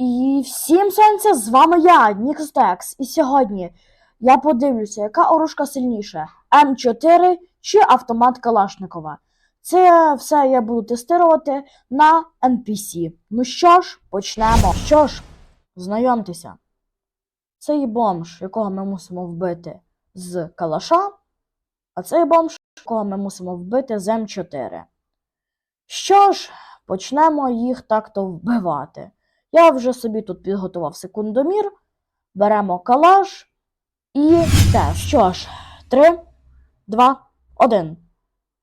І всім сонця, з вами я, Нікстекс. І сьогодні я подивлюся, яка оружка сильніша: М4 чи автомат Калашникова. Це все я буду тестувати на NPC. Ну що ж, почнемо. Що ж, знайомтеся. Це є бомж, якого ми мусимо вбити з калаша, а це є бомж, якого ми мусимо вбити з М4. Що ж, почнемо їх так-то вбивати. Я вже собі тут підготував секундомір. Беремо калаш і те. Що ж, 3, 2, 1.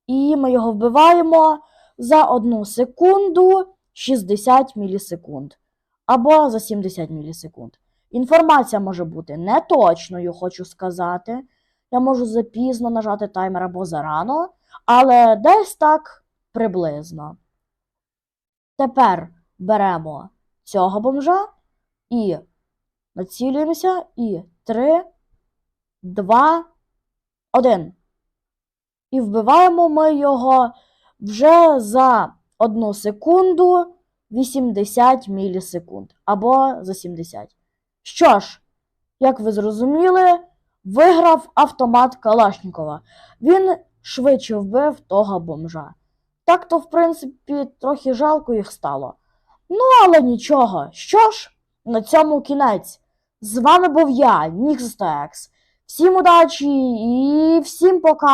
І ми його вбиваємо за 1 секунду 60 мілісекунд. Або за 70 мілісекунд. Інформація може бути неточною, хочу сказати. Я можу запізно нажати таймер або зарано, але десь так приблизно. Тепер беремо цього бомжа і націлюємося. І 3, 2, 1. І вбиваємо ми його вже за 1 секунду 80 мілісекунд. Або за 70. Що ж, як ви зрозуміли, виграв автомат Калашнікова. Він швидше вбив того бомжа. Так то, в принципі, трохи жалко їх стало. Ну, але нічого. Що ж, на цьому кінець. З вами був я, Нікстекс. Всім удачі і всім пока.